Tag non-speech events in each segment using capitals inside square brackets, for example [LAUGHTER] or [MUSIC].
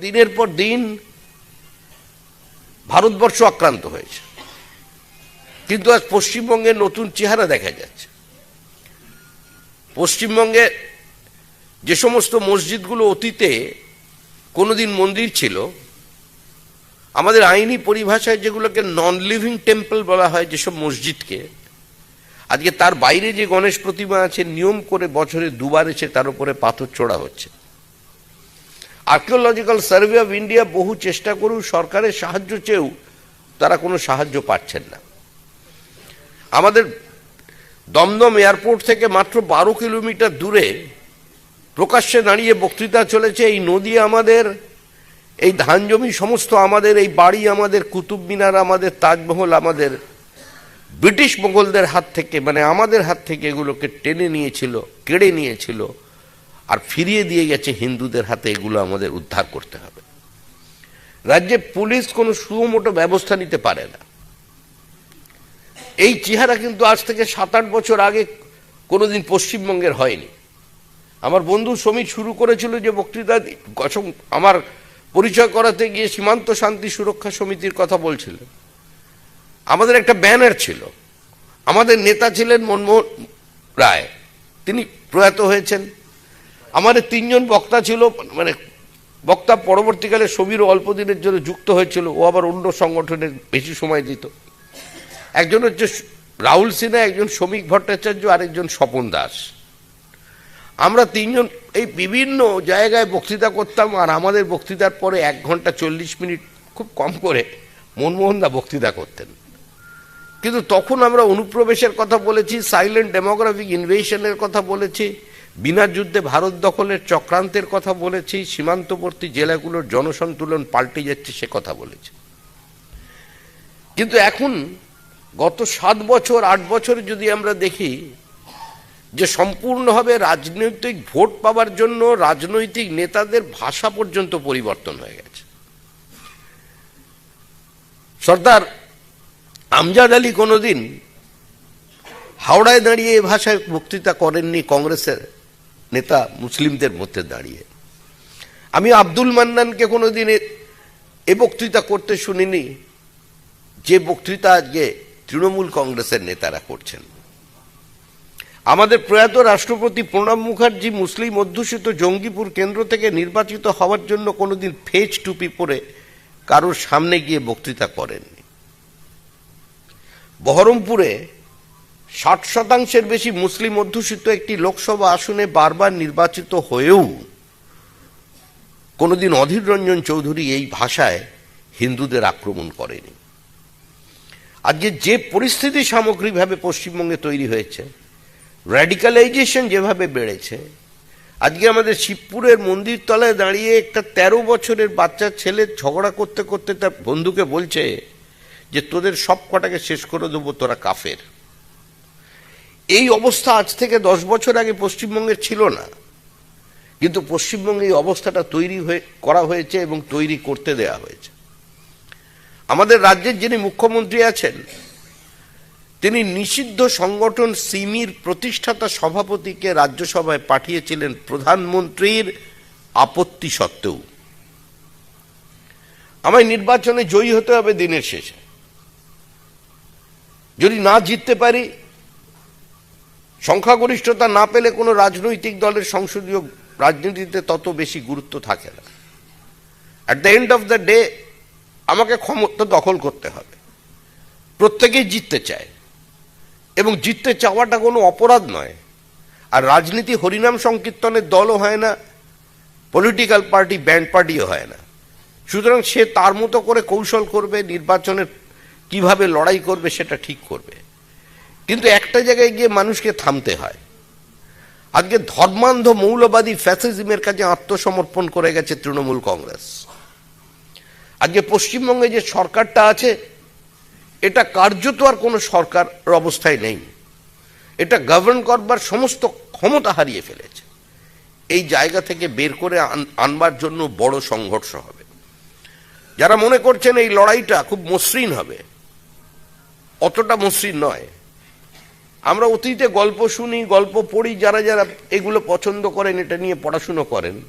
দিনের পর দিন ভারতবর্ষ আক্রান্ত হয়েছে। কিন্তু আজ পশ্চিমবঙ্গে নতুন চেহারা দেখা যাচ্ছে। পশ্চিমবঙ্গে যে সমস্ত মসজিদগুলো অতীতে কোনোদিন মন্দির ছিল, আমাদের আইনি পরিভাষায় যেগুলোকে নন লিভিং টেম্পল বলা হয় যেসব মসজিদকে, আজকে তার বাইরে যে গণেশ প্রতিমা আছে, নিয়ম করে বছরে দুবার এসে তার উপরে পাথর ছোড়া হচ্ছে। আর্কিওলজিক্যাল সার্ভে অফ ইন্ডিয়া বহু চেষ্টা করেও সরকারের সাহায্য চেয়েও তারা কোনো সাহায্য পাচ্ছেন না। আমাদের দমদম এয়ারপোর্ট থেকে মাত্র বারো কিলোমিটার দূরে প্রকাশ্যে দাঁড়িয়ে বক্তৃতা চলেছে, এই নদী আমাদের, এই ধান জমি সমস্ত আমাদের, এই বাড়ি আমাদের, কুতুব মিনার আমাদের, তাজমহল আমাদের, ব্রিটিশ মোগলদের হাত থেকে মানে আমাদের হাত থেকে এগুলোকে টেনে নিয়েছিল, কেড়ে নিয়েছিল। আর ফিরিয়ে দিয়ে গেছে হিন্দুদের হাতে, এগুলো আমাদের উদ্ধার করতে হবে। রাজ্যে পুলিশ কোনো সুমোটো ব্যবস্থা নিতে পারে না। এই চেহারা কিন্তু আজ থেকে সাত আট বছর আগে কোনোদিন পশ্চিমবঙ্গের হয়নি। আমার বন্ধু সমীর শুরু করেছিল যে বক্তৃতা আমার পরিচয় করাতে গিয়ে সীমান্ত শান্তি সুরক্ষা সমিতির কথা বলছিলেন। আমাদের একটা ব্যানার ছিল। আমাদের নেতা ছিলেন মনমোহন রায়। তিনি প্রয়াত হয়েছেন। আমাদের তিনজন বক্তা ছিল মানে বক্তা পরবর্তীকালে সমীরও অল্প দিনের জন্য যুক্ত হয়েছিল, ও আবার অন্য সংগঠনের বেশি সময় দিত। একজন হচ্ছে রাহুল সিনহা, একজন শ্রমিক ভট্টাচার্য, আরেকজন স্বপন দাস। আমরা তিনজন এই বিভিন্ন জায়গায় বক্তৃতা করতাম, আর আমাদের বক্তৃতার পরে এক ঘণ্টা চল্লিশ মিনিট খুব কম করে মনমোহন দা বক্তৃতা করতেন। কিন্তু তখন আমরা অনুপ্রবেশের কথা বলেছি, সাইলেন্ট ডেমোগ্রাফিক ইনভেশনের কথা বলেছি বিনা যুদ্ধে ভারত দখলের চক্রান্তের কথা বলেছি, সীমান্তবর্তী জেলাগুলোর জনসন্তুলন পাল্টে যাচ্ছে, সে কথা বলেছি। কিন্তু এখন গত সাত বছর, আট বছর যদি আমরা দেখি যে সম্পূর্ণভাবে রাজনৈতিক ভোট পাওয়ার জন্য রাজনৈতিক নেতাদের ভাষা পর্যন্ত পরিবর্তন হয়ে গেছে। সর্দার আমজাদ আলী কোনোদিন হাওড়ায় দাঁড়িয়ে এ ভাষায় বক্তৃতা করেননি কংগ্রেসের। নেতা মুসলিমদের মধ্যে দাঁড়িয়ে। আমি আব্দুল মান্নানকে কোনোদিন এ- এ বক্তৃতা করতে শুনিনি, যে বক্তৃতা আজকে তৃণমূল কংগ্রেসের নেতারা করছেন। আমাদের প্রয়াত রাষ্ট্রপতি প্রণব মুখার্জি মুসলিম অধ্যুষিত জঙ্গিপুর কেন্দ্র থেকে নির্বাচিত হওয়ার জন্য কোনোদিন ফেজ টুপি পরে কারোর সামনে গিয়ে বক্তৃতা করেননি। বহরমপুরে ষাট শতাংশের বেশি মুসলিম অধ্যুষিত একটি লোকসভা আসনে বারবার নির্বাচিত হয়েও কোনোদিন অধীর রঞ্জন চৌধুরী এই ভাষায় হিন্দুদের আক্রমণ করেনি। আজকে যে পরিস্থিতি সামগ্রিকভাবে পশ্চিমবঙ্গে তৈরি হয়েছে র্যাডিক্যালাইজেশন যেভাবে বেড়েছে, আজকে আমাদের শিবপুরের মন্দির তলায় দাঁড়িয়ে একটা তেরো বছরের বাচ্চা ছেলে ঝগড়া করতে করতে তার বন্ধুকে বলছে যে, তোদের সব কটাকে শেষ করে দেবো, তোরা কাফের। এই অবস্থা আজ থেকে দশ বছর আগে পশ্চিমবঙ্গের ছিল না। কিন্তু পশ্চিমবঙ্গে এই অবস্থাটা তৈরি হয়ে, করা হয়েছে এবং তৈরি করতে দেয়া হয়েছে। আমাদের রাজ্যের যিনি মুখ্যমন্ত্রী আছেন, তিনি নিষিদ্ধ সংগঠন সিমির প্রতিষ্ঠাতা সভাপতিকে রাজ্যসভায় পাঠিয়েছিলেন প্রধানমন্ত্রীর আপত্তি সত্ত্বেও। আমায় নির্বাচনে জয়ী হতে হবে দিনের শেষে। যদি না জিততে পারি সংখ্যাগরিষ্ঠতা না পেলে কোনো রাজনৈতিক দলের সংসদীয় রাজনীতিতে তত বেশি গুরুত্ব থাকে না। At the end of the day আমাকে ক্ষমতা দখল করতে হবে। প্রত্যেকেই জিততে চায়। এবং জিততে চাওয়াটা কোনো অপরাধ নয়। আর রাজনীতি হরিনাম সংকীর্তনের দলও হয় না পলিটিক্যাল পার্টি ব্যান্ড পার্টিও হয় না। সুতরাং সে তার মতো করে কৌশল করবে, নির্বাচনের কীভাবে লড়াই করবে সেটা ঠিক করবে। কিন্তু একটা জায়গায় গিয়ে মানুষকে থামতে হয়। আজকে ধর্মান্ধ মৌলবাদী ফ্যাসিজমের কাছে আত্মসমর্পণ করে গেছে তৃণমূল কংগ্রেস। আজকে পশ্চিমবঙ্গে যে সরকারটা আছে, এটা কার্যত আর কোনো সরকার অবস্থায় নেই। এটা গভর্ন করবার সমস্ত ক্ষমতা হারিয়ে ফেলেছে। এই জায়গা থেকে বের করে আনবার জন্য বড় সংঘর্ষ হবে। যারা মনে করছেন এই লড়াইটা খুব মসৃণ হবে, অতটা মসৃণ নয়। আমরা অতীতে গল্প শুনি, গল্প পড়ি, যারা যারা এগুলো পছন্দ করেন, এটা নিয়ে পড়াশুনো করেন।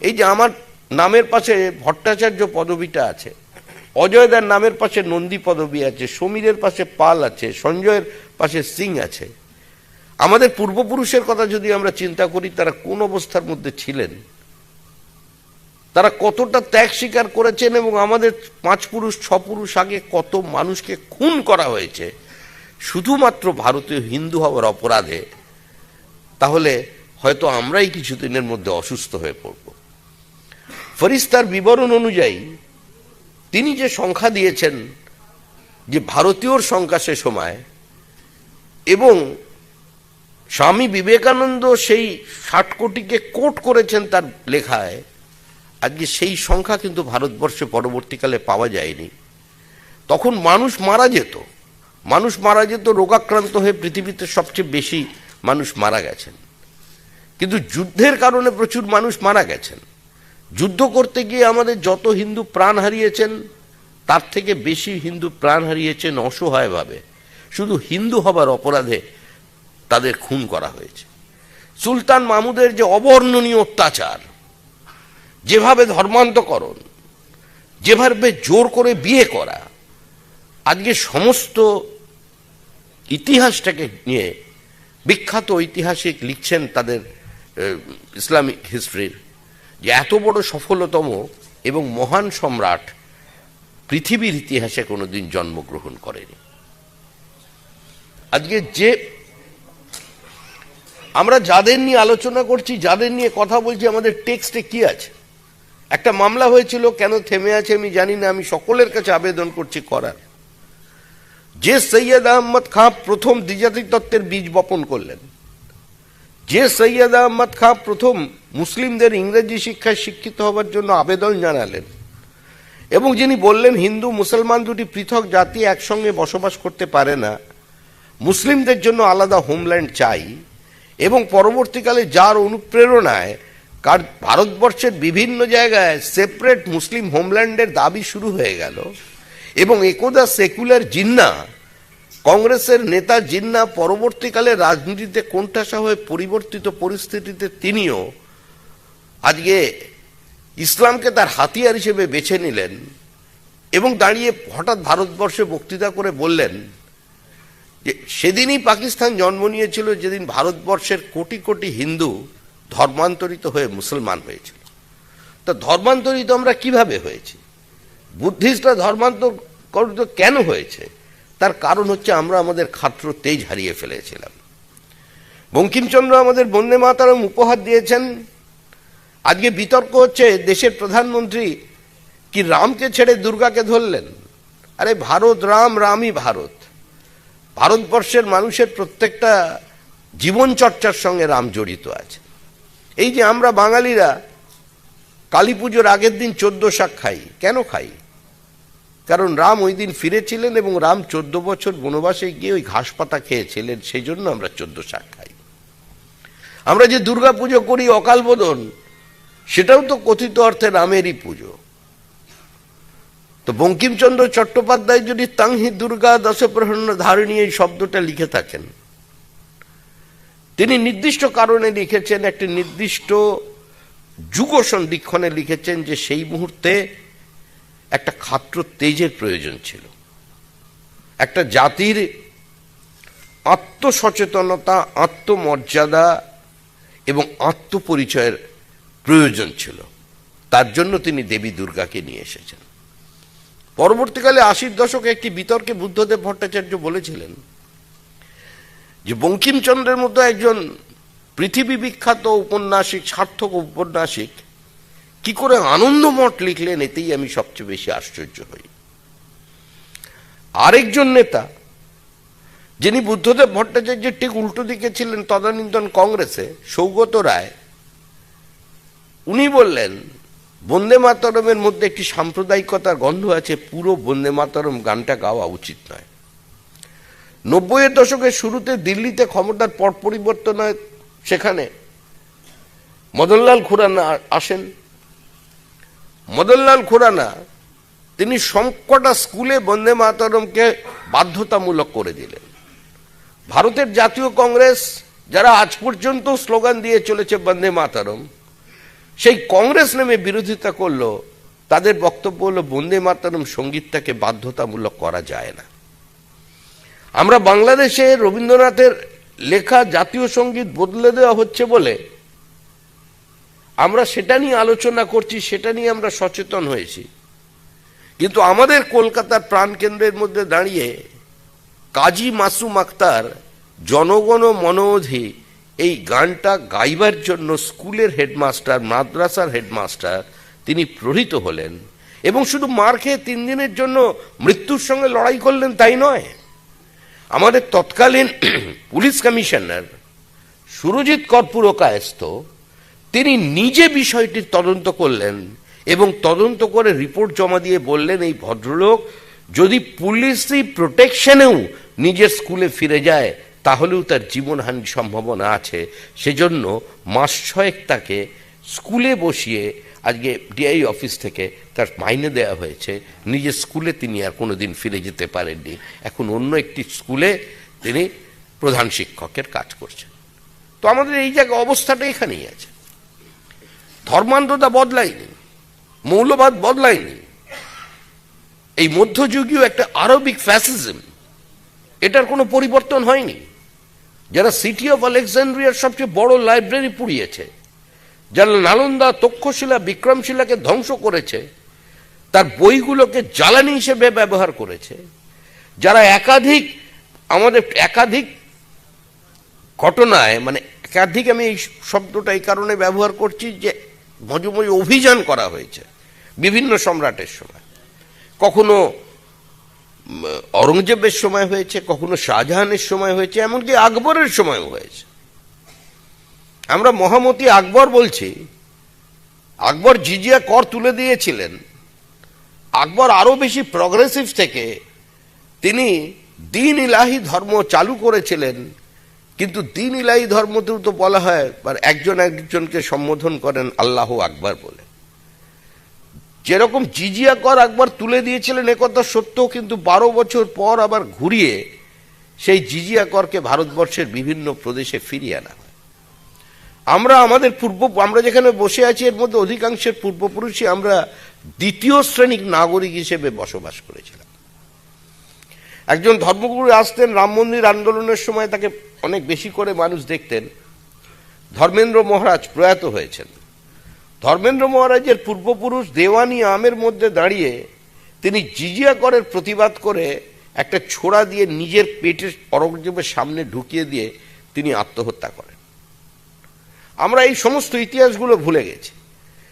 এই যে আমার নামের পাশে ভট্টাচার্য পদবিটা আছে, অজয় অজয়দার নামের পাশে নন্দী পদবী আছে, সমীরের পাশে পাল আছে, সঞ্জয়ের পাশে সিং আছে। আমাদের পূর্বপুরুষের কথা যদি আমরা চিন্তা করি, তারা কোন অবস্থার মধ্যে ছিলেন? তারা কতটা ত্যাগ স্বীকার করেছেন এবং আমাদের পাঁচ পুরুষ, ছ পুরুষ আগে কত মানুষকে খুন করা হয়েছে? শুধুমাত্র ভারতীয় হিন্দু হওয়ার অপরাধে, তাহলে হয়তো আমরাই কিছুদিনের মধ্যে অসুস্থ হয়ে পড়ব। ফরিস্তার বিবরণ অনুযায়ী, তিনি যে সংখ্যা দিয়েছেন, যে ভারতীয়র সংখ্যা সে সময়, এবং স্বামী বিবেকানন্দ সেই ষাট কোটিকে কোট করেছেন তার লেখায়, আজকে সেই সংখ্যা কিন্তু ভারতবর্ষে পরবর্তীকালে পাওয়া যায়নি। তখন মানুষ মারা যেত। মানুষ মারা যেত রোগাক্রান্ত হয়ে পৃথিবীতে সবচেয়ে বেশি মানুষ মারা গেছেন। কিন্তু যুদ্ধের কারণে প্রচুর মানুষ মারা গেছেন। যুদ্ধ করতে গিয়ে আমাদের যত হিন্দু প্রাণ হারিয়েছেন, তার থেকে বেশি হিন্দু প্রাণ হারিয়েছেন অসহায়ভাবে। শুধু হিন্দু হবার অপরাধে তাদের খুন করা হয়েছে। সুলতান মাহমুদের যে অবর্ণনীয় অত্যাচার, যেভাবে ধর্মান্তকরণ, যেভাবে জোর করে বিয়ে করা, আজকে সমস্ত ইতিহাসটাকে নিয়ে বিখ্যাত ঐতিহাসিক লিখছেন তাদের ইসলামিক হিস্ট্রির যে এত বড় সফলতম এবং মহান সম্রাট পৃথিবীর ইতিহাসে কোনোদিন জন্মগ্রহণ করেনি। আজকে যে আমরা যাদের নিয়ে আলোচনা করছি, যাদের নিয়ে কথা বলছি, আমাদের টেক্সটে কি আছে? একটা মামলা হয়েছিল, কেন থেমে আছে আমি জানি না, আমি সকলের কাছে আবেদন করছি করার। যে সৈয়দ আহমদ খাঁ প্রথম দ্বিজাতি তত্ত্বের বীজ বপন করলেন, যে সৈয়দ আহমদ খাঁ প্রথম মুসলিমদের ইংরেজি শিক্ষায় শিক্ষিত হবার জন্য আবেদন জানালেন এবং যিনি বললেন, হিন্দু, মুসলমান দুটি পৃথক জাতি একসঙ্গে বসবাস করতে পারে না, মুসলিমদের জন্য আলাদা হোমল্যান্ড চাই এবং পরবর্তীকালে যার অনুপ্রেরণায় কার, ভারতবর্ষের বিভিন্ন জায়গায় সেপারেট মুসলিম হোমল্যান্ডের দাবি শুরু হয়ে গেল। এবং একদা সেকুলার জিন্না, কংগ্রেসের নেতা জিন্না পরবর্তীকালে রাজনীতিতে কোণঠাসা হয়ে পরিবর্তিত পরিস্থিতিতে তিনিও আজকে ইসলামকে তার হাতিয়ার হিসেবে বেছে নিলেন এবং দাঁড়িয়ে হঠাৎ ভারতবর্ষে বক্তৃতা করে বললেন যে, সেদিনই পাকিস্তান জন্ম নিয়েছিল, যেদিন ভারতবর্ষের কোটি কোটি হিন্দু ধর্মান্তরিত হয়ে মুসলমান হয়েছিল। তা ধর্মান্তরিত আমরা কীভাবে হয়েছি? বুদ্ধিস্টরা ধর্মান্তরিত কেন হয়েছে? তার কারণ হচ্ছে আমরা আমাদের খাত্র তেজ হারিয়ে ফেলেছিলাম। বঙ্কিমচন্দ্র আমাদের বন্দে মাতারম উপহার দিয়েছেন। আজকে বিতর্ক হচ্ছে দেশের প্রধানমন্ত্রী কি রামকে ছেড়ে দুর্গাকে ধরলেন? আরে ভারত রাম, রামই ভারত। ভারতবর্ষের মানুষের প্রত্যেকটা জীবন চর্চার সঙ্গে রাম জড়িত আছে। এই যে আমরা বাঙালিরা কালী পুজোর আগের দিন চোদ্দ শাক খাই, কেন খাই? কারণ রাম ওই দিন ফিরেছিলেন এবং রাম চোদ্দ বছর বনবাসে গিয়ে ওই ঘাস পাতা খেয়েছিলেন সেই জন্য আমরা চোদ্দ শাক খাই। আমরা যে দুর্গা পুজো করি অকাল বোধন সেটাও তো কথিত অর্থে রামেরই পুজো। তো বঙ্কিমচন্দ্র চট্টোপাধ্যায় যদি তাংহি দুর্গা দশপ্রহন্ন ধারণী এই শব্দটা লিখে থাকেন, তিনি নির্দিষ্ট কারণে লিখেছেন, একটি নির্দিষ্ট যুগ সন্ধিক্ষণে লিখেছেন যে সেই মুহূর্তে একটা খাত্র তেজের প্রয়োজন ছিল। একটা জাতির আত্মসচেতনতা, আত্মমর্যাদা এবং আত্মপরিচয়ের প্রয়োজন ছিল। তার জন্য তিনি দেবী দুর্গাকে নিয়ে এসেছেন। পরবর্তীকালে আশির দশকে একটি বিতর্কে বুদ্ধদেব ভট্টাচার্য বলেছিলেন যে, বঙ্কিমচন্দ্রের মতো একজন পৃথিবী বিখ্যাত উপন্যাসিক সার্থক উপন্যাসিক কি করে আনন্দমঠ লিখলেন, এতেই আমি সবচেয়ে বেশি আশ্চর্য হই। আরেকজন নেতা, যিনি বুদ্ধদেব ভট্টাচার্যের ঠিক উল্টো দিকে ছিলেন তদানীন্তন কংগ্রেসে, সৌগত রায়, উনি বললেন, বন্দে মাতরমের মধ্যে একটি সাম্প্রদায়িকতার গন্ধ আছে, পুরো বন্দে মাতরম গানটা গাওয়া উচিত নয়। নব্বইয়ের দশকের শুরুতে দিল্লিতে ক্ষমতার পট পরিবর্তন হয়, সেখানে মদনলাল খুরানা আসেন। মদনলাল খুরানা, তিনি সবকটা স্কুলে বন্দে মাতরমকে বাধ্যতামূলক করে দিলেন। ভারতের জাতীয় কংগ্রেস, যারা আজ পর্যন্ত স্লোগান দিয়ে চলেছে বন্দে মাতরম, সেই কংগ্রেস নেমে বিরোধিতা করল, তাদের বক্তব্য হলো, বন্দে মাতরম সঙ্গীতটাকে বাধ্যতামূলক করা যায় না। আমরা বাংলাদেশে রবীন্দ্রনাথের লেখা জাতীয় সংগীত বদলে দেওয়া হচ্ছে বলে আমরা সেটা নিয়ে আলোচনা করছি, সেটা নিয়ে আমরা সচেতন হয়েছি। কিন্তু আমাদের কলকাতার প্রাণকেন্দ্রের মধ্যে দাঁড়িয়ে কাজী মাসুম আক্তার জনগণ মনোধি এই গানটা গাইবার জন্য স্কুলের হেডমাস্টার, মাদ্রাসার হেডমাস্টার তিনি প্রহৃত হলেন এবং শুধু মার খেয়ে তিন দিনের জন্য মৃত্যুর সঙ্গে লড়াই করলেন তাই নয়। আমাদের তৎকালীন [CLEARS THROAT] পুলিশ কমিশনার সুরজিৎ কর্পূর কায়স্থ তিনি নিজে বিষয়টির তদন্ত করলেন এবং তদন্ত করে রিপোর্ট জমা দিয়ে বললেন, এই ভদ্রলোক যদি পুলিশি প্রোটেকশনেও নিজের স্কুলে ফিরে যায়, তাহলেও তার জীবনহানির সম্ভাবনা আছে। সেজন্য মাস ছয়েক তাকে স্কুলে বসিয়ে আজকে ডিআই অফিস থেকে তার মাইনে দেওয়া হয়েছে। নিজের স্কুলে তিনি আর কোনোদিন ফিরে যেতে পারেননি। এখন অন্য একটি স্কুলে তিনি প্রধান শিক্ষকের কাজ করছেন। তো আমাদের এই জায়গা অবস্থাটা এখানেই আছে। ধর্মান্ধতা বদলায়নি মৌলবাদ বদলায়নি এই মধ্যযুগীয় একটা আরবিক ফ্যাসিজম এটার কোনো পরিবর্তন হয়নি। যারা সিটি অফ আলেকজান্ড্রিয়ার সবচেয়ে বড় লাইব্রেরি পুড়িয়েছে, যারা নালন্দা তক্ষশিলা বিক্রমশিলাকে ধ্বংস করেছে, তার বইগুলোকে জ্বালানি হিসেবে ব্যবহার করেছে, যারা একাধিক, আমাদের একাধিক ঘটনায় মানে একাধিক আমি এই শব্দটা এই কারণে ব্যবহার করছি যে মজে মজে অভিযান করা হয়েছে, বিভিন্ন সম্রাটের সময়। কখনো অরঙ্গজেবের সময় হয়েছে, কখনো শাহজাহানের সময় হয়েছে, এমনকি আকবরের সময়ও হয়েছে। আমরা মহামতি আকবর বলছি, আকবর জিজিয়া কর তুলে দিয়েছিলেন। আকবর আরও বেশি প্রগ্রেসিভ থেকে তিনি দিন ইলাহি ধর্ম চালু করেছিলেন কিন্তু দিন ইলাই ধর্মতেও তো বলা হয় একজন একজনকে সম্বোধন করেন আল্লাহ আকবর বলে। যেরকম জিজিয়া কর আকবর তুলে দিয়েছিলেন একথা সত্য কিন্তু বারো বছর পর আবার ঘুরিয়ে সেই জিজিয়া করকে ভারতবর্ষের বিভিন্ন প্রদেশে ফিরিয়ে আনা হয়। আমরা আমাদের পূর্ব, আমরা যেখানে বসে আছি, এর মধ্যে অধিকাংশের পূর্বপুরুষই আমরা দ্বিতীয় শ্রেণির নাগরিক হিসেবে বসবাস করেছিলাম। একজন ধর্মগুরু আসতেন, রাম মন্দির আন্দোলনের সময় তাকে অনেক বেশি করে মানুষ দেখতেন। ধর্মেন্দ্র মহারাজ প্রয়াত হয়েছেন। ধর্মেন্দ্র মহারাজের পূর্বপুরুষ দেওয়ানি আমের মধ্যে দাঁড়িয়ে তিনি জিজিয়া করের প্রতিবাদ করে একটা ছোড়া দিয়ে নিজের পেটের অরঙ্গজেবের সামনে ঢুকিয়ে দিয়ে তিনি আত্মহত্যা করেন। আমরা এই সমস্ত ইতিহাসগুলো ভুলে গেছি।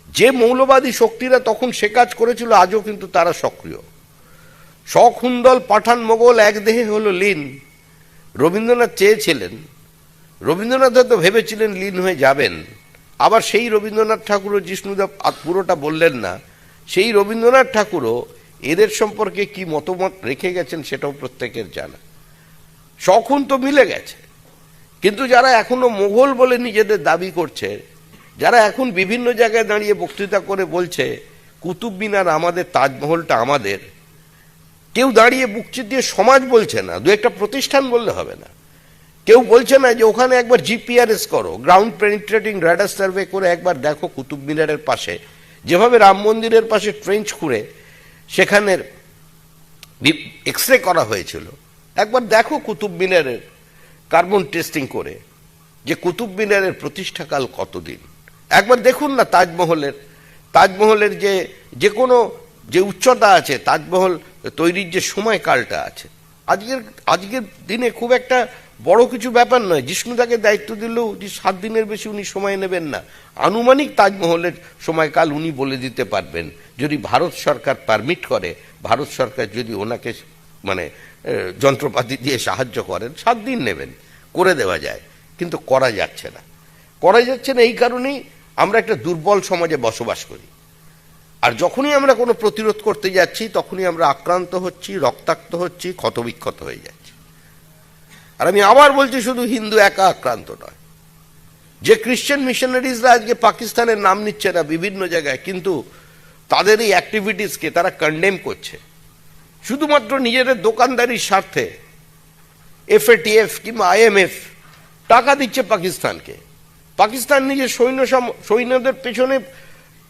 যে মৌলবাদী শক্তিরা তখন সে কাজ করেছিল, আজও কিন্তু তারা সক্রিয়। সখুন্দল পাঠান মোগল এক দেহে হলো লীন। রবীন্দ্রনাথ চেয়েছিলেন। রবীন্দ্রনাথ হয়তো ভেবেছিলেন লীন হয়ে যাবেন। আবার সেই রবীন্দ্রনাথ ঠাকুরও জিষ্ণুদেব পুরোটা বললেন না। সেই রবীন্দ্রনাথ ঠাকুরও এদের সম্পর্কে কি মতামত রেখে গেছেন সেটাও প্রত্যেকের জানা। শখুন তো মিলে গেছে। কিন্তু যারা এখনও মোগল বলে নিজেদের দাবি করছে, যারা এখন বিভিন্ন জায়গায় দাঁড়িয়ে বক্তৃতা করে বলছে কুতুব মিনার আমাদের তাজমহলটা আমাদের কেউ দাঁড়িয়ে বুকচিত দিয়ে সমাজ বলছে না, দু একটা প্রতিষ্ঠান বললে হবে না। কেউ বলছে না যে ওখানে একবার জিপিআরএস করো গ্রাউন্ড পেনিট্রেটিং র্যাডার সার্ভে করে একবার দেখো কুতুব মিনারের পাশে। যেভাবে রাম মন্দিরের পাশে ট্রেঞ্চ খুঁড়ে সেখানের এক্স রে করা হয়েছিল, একবার দেখো কুতুব মিনারের কার্বন টেস্টিং করে যে কুতুব মিনারের প্রতিষ্ঠাকাল কতদিন। একবার দেখুন না তাজমহলের তাজমহলের যে যে কোনো যে উচ্চতা আছে, তাজমহল তৈরির যে সময়কালটা আছে। আজকের আজকের দিনে খুব একটা বড় কিছু ব্যাপার নয়। জিষ্ণুদাকে দায়িত্ব দিলেও যে সাত দিনের বেশি উনি সময় নেবেন না। আনুমানিক তাজমহলের সময়কাল উনি বলে দিতে পারবেন। যদি ভারত সরকার পারমিট করে, ভারত সরকার যদি ওনাকে মানে যন্ত্রপাতি দিয়ে সাহায্য করেন, সাত দিন নেবেন, করে দেওয়া যায়। কিন্তু করা যাচ্ছে না। করা যাচ্ছে না এই কারণেই আমরা একটা দুর্বল সমাজে বসবাস করি। আর যখনই আমরা কোনো প্রতিরোধ করতে যাচ্ছি, তখনই আমরা আক্রান্ত হচ্ছি, রক্তাক্ত হচ্ছি, ক্ষতবিক্ষত হয়ে যাচ্ছি। আর আমি আবার বলছি, শুধু হিন্দু একা আক্রান্ত নয়। যে খ্রিশ্চান মিশনারিজরা আজকে পাকিস্তানের নাম নিচ্ছে না বিভিন্ন জায়গায়, কিন্তু তাদের এই অ্যাক্টিভিটিসকে তারা কন্ডেম করছে। শুধুমাত্র নিজেদের দোকানদারির স্বার্থে এফএটিএফ কিংবা আইএমএফ টাকা দিচ্ছে পাকিস্তানকে। পাকিস্তান নিজের সৈন্য সৈন্যদের পেছনে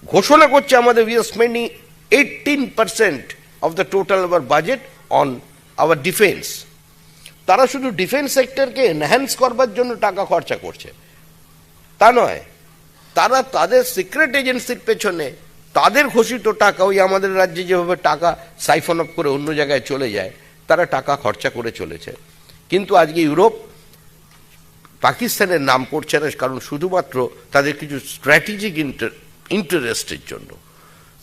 ঘোষণা করছে আমাদের we are spending eighteen percent of the total our budget on our defence তারা শুধু ডিফেন্স সেক্টরকে এনহ্যান্স করবার জন্য টাকা খরচা করছে। তা নয়, তারা তাদের সিক্রেট এজেন্সির পেছনে তাদের ঘোষিত টাকা, ওই আমাদের রাজ্যে যেভাবে টাকা সাইফন অফ করে অন্য জায়গায় চলে যায়, তারা টাকা খরচা করে চলেছে। কিন্তু আজকে ইউরোপ পাকিস্তানের নাম করছে না, কারণ শুধুমাত্র তাদের কিছু স্ট্র্যাটেজিক ইন্টারেস্টের জন্য।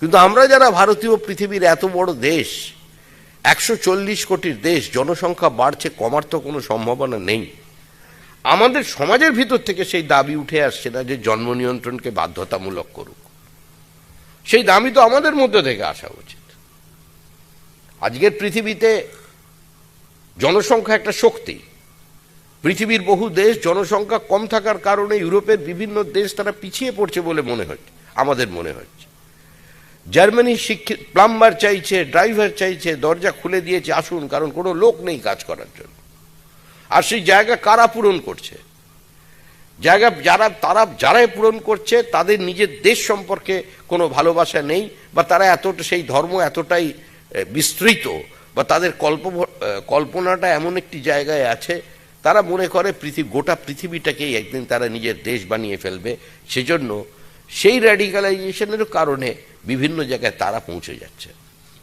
কিন্তু আমরা যারা ভারতীয় পৃথিবীর এত বড় দেশ, একশো চল্লিশ কোটির দেশ, জনসংখ্যা বাড়ছে কমার তো কোনো সম্ভাবনা নেই। আমাদের সমাজের ভিতর থেকে সেই দাবি উঠে আসছে না যে জন্ম নিয়ন্ত্রণকে বাধ্যতামূলক করুক। সেই দাবি তো আমাদের মধ্যে থেকে আসা উচিত। আজকের পৃথিবীতে জনসংখ্যা একটা শক্তি। পৃথিবীর বহু দেশ জনসংখ্যা কম থাকার কারণে ইউরোপের বিভিন্ন দেশ তারা পিছিয়ে পড়ছে বলে মনে হচ্ছে। আমাদের মনে হচ্ছে। জার্মানি শিক্ষিত প্লাম্বার চাইছে, ড্রাইভার চাইছে, দরজা খুলে দিয়েছে, আসুন, কারণ কোনো লোক নেই কাজ করার জন্য। আর সেই জায়গা কারা পূরণ করছে? জায়গা যারা, তারা যারাই পূরণ করছে, তাদের নিজের দেশ সম্পর্কে কোনো ভালোবাসা নেই, বা তারা এতটা, সেই ধর্ম এতটাই বিস্তৃত, বা তাদের কল্প কল্পনাটা এমন একটি জায়গায় আছে, তারা মনে করে পৃথিবী গোটা পৃথিবীটাকেই একদিন তারা নিজের দেশ বানিয়ে ফেলবে। সেজন্য সেই র্যাডিকালাইজেশনের কারণে বিভিন্ন জায়গায় তারা পৌঁছে যাচ্ছে।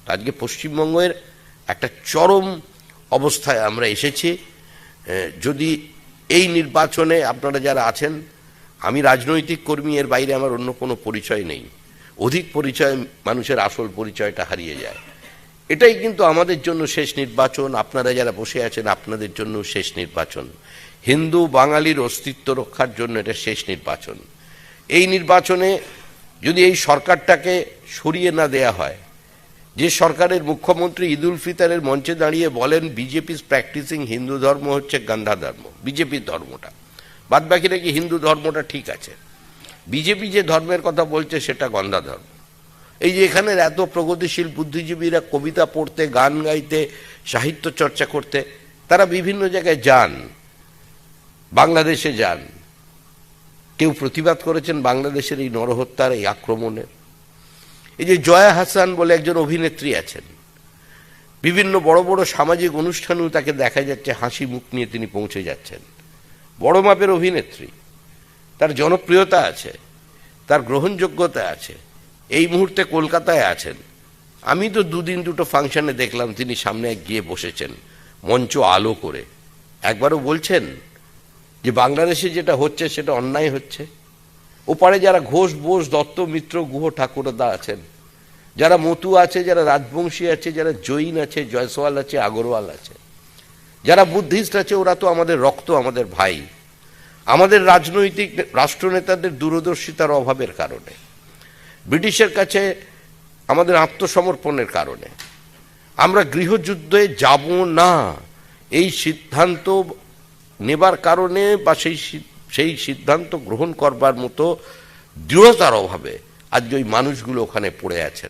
আজকে পশ্চিমবঙ্গের একটা চরম অবস্থায় আমরা এসেছি। যদি এই নির্বাচনে আপনারা যারা আছেন, আমি রাজনৈতিক কর্মী, এর বাইরে আমার অন্য কোনো পরিচয় নেই। অধিক পরিচয়, মানুষের আসল পরিচয়টা হারিয়ে যায়। এটাই কিন্তু আমাদের জন্য শেষ নির্বাচন। আপনারা যারা বসে আছেন, আপনাদের জন্য শেষ নির্বাচন। হিন্দু, বাঙালির অস্তিত্ব রক্ষার জন্য এটা শেষ নির্বাচন। এই নির্বাচনে যদি এই সরকারটাকে সরিয়ে না দেয়া হয়, যে সরকারের মুখ্যমন্ত্রী ঈদুল ফিতরের মঞ্চে দাঁড়িয়ে বলেন, বিজেপি প্র্যাকটিসিং হিন্দু ধর্ম হচ্ছে গান্ধা ধর্ম, বিজেপির ধর্মটা। বাদ বাকি নাকি হিন্দু ধর্মটা ঠিক আছে। বিজেপি যে ধর্মের কথা বলছে, সেটা গন্ধা ধর্ম। এই যে এখানের এত প্রগতিশীল বুদ্ধিজীবীরা কবিতা পড়তে, গান গাইতে, সাহিত্য চর্চা করতে, তারা বিভিন্ন জায়গায় যান, বাংলাদেশে যান। কেউ প্রতিবাদ করেছেন বাংলাদেশের এই নরহত্যার, এই আক্রমণে এই যে জয়া হাসান বলে একজন অভিনেত্রী আছেন, বিভিন্ন বড় বড় সামাজিক অনুষ্ঠানেও তাকে দেখা যাচ্ছে, হাসি মুখ নিয়ে তিনি পৌঁছে যাচ্ছেন। বড় মাপের অভিনেত্রী, তার জনপ্রিয়তা আছে, তার গ্রহণযোগ্যতা আছে, এই মুহূর্তে কলকাতায় আছেন। আমি তো দুদিন দুটো ফাংশনে দেখলাম তিনি সামনে গিয়ে বসেছেন, মঞ্চ আলো করে। একবারও বলছেন যে বাংলাদেশে যেটা হচ্ছে, সেটা অন্যায় হচ্ছে। ওপারে যারা ঘোষ বোস দত্ত, মিত্র, গুহ ঠাকুরদা আছেন, যারা মতু আছে, যারা রাজবংশী আছে, যারা জৈন আছে, জয়সওয়াল আছে, আগরওয়াল আছে, যারা বুদ্ধিস্ট আছে, ওরা তো আমাদের রক্ত, আমাদের ভাই। আমাদের রাজনৈতিক রাষ্ট্রনেতাদের দূরদর্শিতার অভাবের কারণে, ব্রিটিশের কাছে আমাদের আত্মসমর্পণের কারণে। আমরা গৃহযুদ্ধে যাব না, এই সিদ্ধান্ত নেবার কারণে বা সেই সেই সিদ্ধান্ত গ্রহণ করবার মতো দৃঢ়তার অভাবে আজ ওই মানুষগুলো ওখানে পড়ে আছেন।